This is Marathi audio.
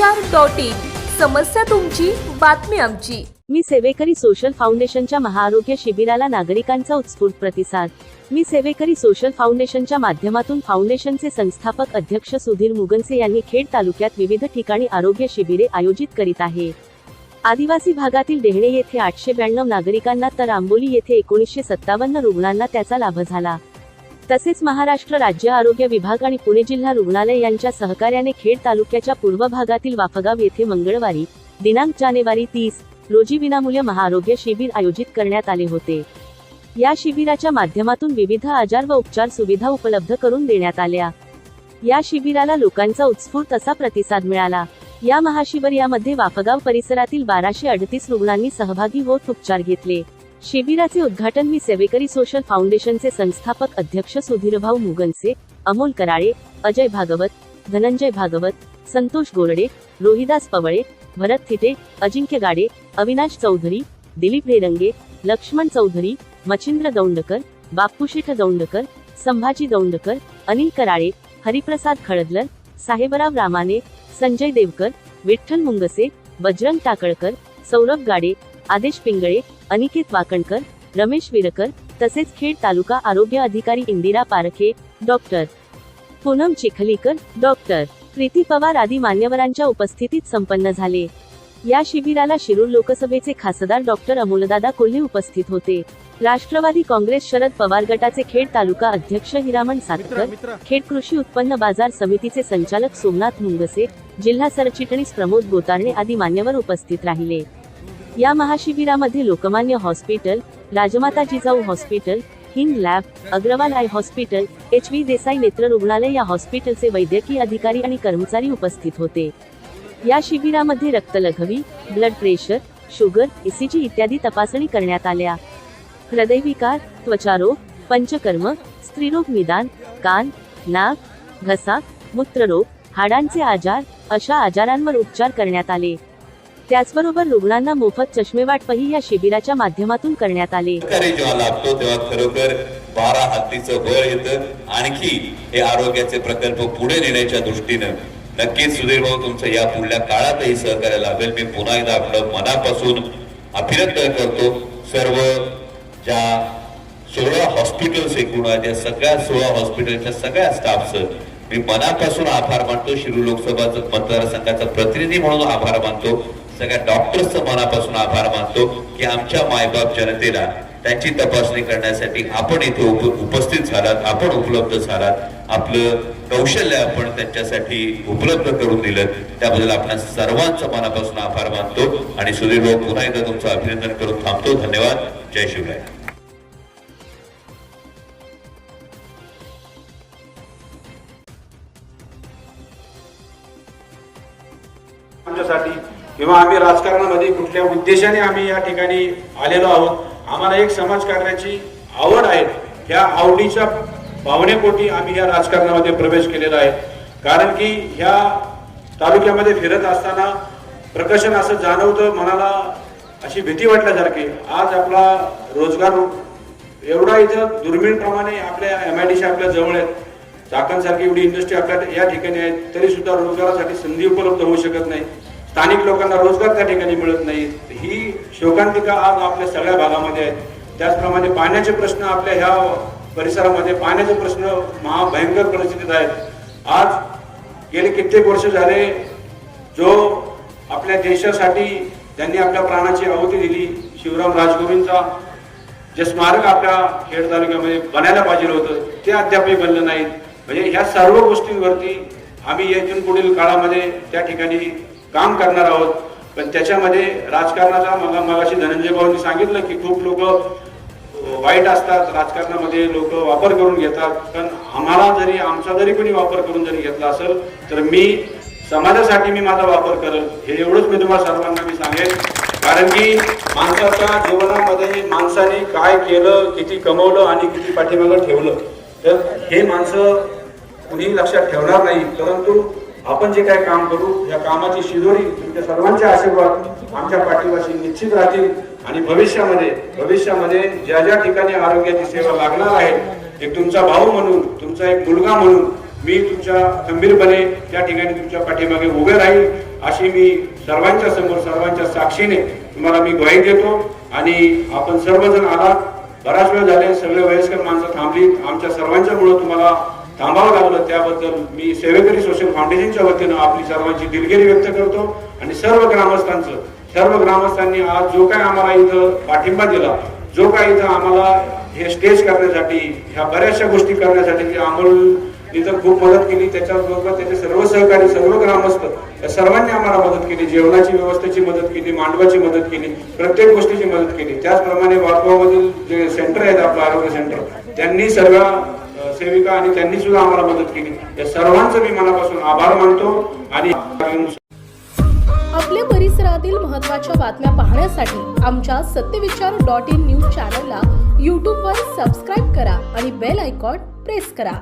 Samachar dot in. समस्या तुमची बातमी आमची. मी सेवेकरी सोशल फाउंडेशनच्या महाआरोग्य शिबिराला नागरिकांचा उत्स्फूर्त प्रतिसाद. मी सेवेकरी सोशल फाउंडेशनच्या माध्यमातून फाउंडेशनचे संस्थापक अध्यक्ष सुधीर मुगनसे यांनी खेड तालुक्यात विविध ठिकाणी आरोग्य शिबिरे आयोजित करीत आहे. आदिवासी भागातील डेहणे येथे आठशे ब्याण्णव नागरिकांना तर आंबोली येथे एकोणीसशे सत्तावन्न रुग्णांना त्याचा लाभ झाला. तसेच महाराष्ट्र राज्य आरोग्य विभाग आणि पुणे जिल्हा रुग्णालय यांच्या सहकार्याने खेड तालुक्याच्या पूर्व भागातील वाफगाव येथे मंगळवारी दिनांक जानेवारी तीस रोजी विनामूल्य महाआरोग्य शिबिर आयोजित करण्यात आले होते. या शिबिराच्या माध्यमातून विविध आजार व उपचार सुविधा उपलब्ध करून देण्यात आल्या. या शिबिराला लोकांचा उत्स्फूर्त असा प्रतिसाद मिळाला. या महाशिबिरामध्ये वाफगाव परिसरातील बाराशे अडतीस रुग्णांनी सहभागी होत उपचार घेतले. शिबिराचे उद्घाटन मी सेवेकरी सोशल फाउंडेशनचे संस्थापक अध्यक्ष सुधीरभाऊ मुगनसे अमोल कराळे अजय भागवत धनंजय भागवत संतोष गोरडे रोहिदास पवळे भरत थिटे अजिंक्य गाडे अविनाश चौधरी दिलीप रेरंगे लक्ष्मण चौधरी मच्छिंद्र दौंडकर बापूशेठ दौंडकर संभाजी दौंडकर अनिल कराळे हरिप्रसाद खळदलर साहेबराव रामाने संजय देवकर विठ्ठल मुंगसे बजरंग टाकळकर सौरभ गाडे आदेश पिंगळे अनिकेत वाकणकर रमेश विरकर तसेच खेड तालुका आरोग्य अधिकारी इंदिरा पारखे डॉक्टर पूनम चिखलीकर डॉक्टर प्रीती पवार आदी मान्यवरांच्या उपस्थितीत संपन्न झाले. या शिबिराला शिरूर लोकसभेचे खासदार डॉक्टर अमोलदादा कोल्हे उपस्थित होते. राष्ट्रवादी काँग्रेस शरद पवार गटाचे खेड तालुका अध्यक्ष हिरामण सातकर खेड कृषी उत्पन्न बाजार समितीचे संचालक सोमनाथ मुंगसे जिल्हा सरचिटणीस प्रमोद गोतारणे आदी मान्यवर उपस्थित राहिले. या महाशिबिरामध्ये Lokmanya hospital Rajmata Jijau hospital Hind lab Agarwal eye hospital H V Desai नेत्र रुग्णालय या हॉस्पिटलचे वैद्यकीय अधिकारी आणि कर्मचारी उपस्थित होते. या शिबिरामध्ये रक्तलघवी ब्लड प्रेशर शुगर ईसीजी इत्यादी तपासणी करण्यात आल्या. हृदयविकार त्वचारोग पंचकर्म स्त्रीरोग निदान कान नाक घसा मूत्ररोग हाडांचे आजार अशा आजारांवर उपचार करण्यात आले. त्याचबरोबर रुग्णांना मोफत चष्मेवाटपही या शिबिराच्या माध्यमातून करण्यात आले. जेव्हा लागतो तेव्हा खरोखर बारा हत्तीचं बळ येतं. आणखी हे आरोग्याचे प्रकल्प पुढे नेण्याच्या दृष्टीनं नक्कीच सुधीर भाऊ तुमचं या पुढल्या काळातही सहकार्य लाभेल मी पुन्हा एकदा आपलं मनापासून अभिनंदन करतो. सर्व ज्या सोळा हॉस्पिटल्स एकूण आहेत या सगळ्या सोळा हॉस्पिटलच्या सगळ्या स्टाफचं मी मनापासून आभार मानतो. शिरू लोकसभा मतदारसंघाचा प्रतिनिधी म्हणून आभार मानतो. सगळ्या डॉक्टर्सचं मनापासून आभार मानतो की आमच्या मायबाप जनतेला त्यांची तपासणी करण्यासाठी आपण इथे उप- उपस्थित झालात आपण उपलब्ध झालात आपलं कौशल्य आपण त्यांच्यासाठी उपलब्ध करून दिलं. त्याबद्दल आपण सर्वांचं मनापासून आभार मानतो आणि सुधीर भाऊ पुन्हा एकदा तुमचं अभिनंदन करून थांबतो. धन्यवाद. जय शिवराय. किंवा आम्ही राजकारणामध्ये कुठल्या उद्देशाने आम्ही या ठिकाणी आलेलो आहोत आम्हाला एक समाजकार्याची आवड आहे. ह्या आवडीच्या भावनेपोटी आम्ही या राजकारणामध्ये प्रवेश केलेला आहे. कारण की ह्या तालुक्यामध्ये फिरत असताना प्रकर्षण असं जाणवतं मनाला अशी भीती वाटल्यासारखी. आज आपला रोजगार एवढा इथं दुर्मिळप्रमाणे आपल्या एम आय डी आपल्या जवळ आहेत. चाकणसारखी एवढी इंडस्ट्री आपल्या या ठिकाणी आहे तरी सुद्धा रोजगारासाठी संधी उपलब्ध होऊ शकत नाही. स्थानिक लोकांना रोजगार त्या ठिकाणी मिळत नाही. ही शोकांतिका आज आपल्या सगळ्या भागामध्ये आहे. त्याचप्रमाणे पाण्याचे प्रश्न आपल्या ह्या परिसरामध्ये पाण्याचे प्रश्न महाभयंकर परिस्थितीत आहेत. आज गेले कित्येक वर्ष झाले जो आपल्या देशासाठी त्यांनी आपल्या प्राणाची आहुती दिली. शिवराम राजगुरूंचा जे स्मारक आपल्या खेड तालुक्यामध्ये बनायला पाहिजे होतं ते अद्यापही बनलं नाहीत. म्हणजे ह्या सर्व गोष्टींवरती आम्ही येथून पुढील काळामध्ये त्या ठिकाणी काम करणार आहोत. पण त्याच्यामध्ये राजकारणाचा मला मगाशी धनंजय भाऊंनी सांगितलं की खूप लोक वाईट असतात. राजकारणामध्ये लोक वापर करून घेतात. पण आम्हाला जरी आमचा जरी कोणी वापर करून जरी घेतला असेल तर मी समाजासाठी मी माझा वापर करेल. हे एवढंच मी तुम्हाला सर्वांना मी सांगेन. कारण की माणसाच्या जीवनामध्ये माणसाने काय केलं किती कमवलं आणि किती पाठीमागं ठेवलं तर हे माणसं कुणीही लक्षात ठेवणार नाही. परंतु आपण जे काय काम करू या कामाची शिदोरी तुमच्या सर्वांचे आशीर्वाद आमच्या पाठीवाशी निश्चित राहतील आणि भविष्यामध्ये भविष्यामध्ये ज्या ज्या ठिकाणी आरोग्याची सेवा लागणार आहे एक तुमचा भाऊ म्हणून तुमचा एक मुलगा म्हणून मी तुमच्या खंबीरपणे त्या ठिकाणी तुमच्या पाठीमागे उभे राहील अशी मी सर्वांच्या समोर सर्वांच्या साक्षीने तुम्हाला मी ग्वाही देतो. आणि आपण सर्वजण आलात. बराच वेळ झाले सगळे वयस्कर माणसं थांबली आमच्या सर्वांच्यामुळं तुम्हाला थांबावं लागलं. त्याबद्दल मी सेवेकरी सोशल फाउंडेशनच्या वतीनं आपली सर्वांची दिलगिरी व्यक्त करतो आणि सर्व ग्रामस्थांचं सर्व ग्रामस्थांनी आज जो काय आम्हाला इथं पाठिंबा दिला जो काय इथं आम्हाला हे स्टेज करण्यासाठी ह्या बऱ्याचशा गोष्टी करण्यासाठी जे अमोल इथं खूप मदत केली त्याच्याबरोबर त्याचे सर्व सहकारी सर्व ग्रामस्थ या सर्वांनी आम्हाला मदत केली जेवणाची व्यवस्थेची मदत केली मांडवाची मदत केली प्रत्येक गोष्टीची मदत केली. त्याचप्रमाणे वाटगावमधील जे सेंटर आहेत आपलं आरोग्य सेंटर त्यांनी सर्व सेविका आणि त्यांनी सुद्धा आम्हाला मदत केली. या सर्वांचं मी मनापासून आभार मानतो आणि आपल्या परिसरातील महत्त्वाच्या बातम्या पाहण्यासाठी आमच्या सत्यविचार डॉट इन न्यूज चॅनलला यूट्यूबवर सबस्क्राईब करा आणि बेल आयकॉन प्रेस करा.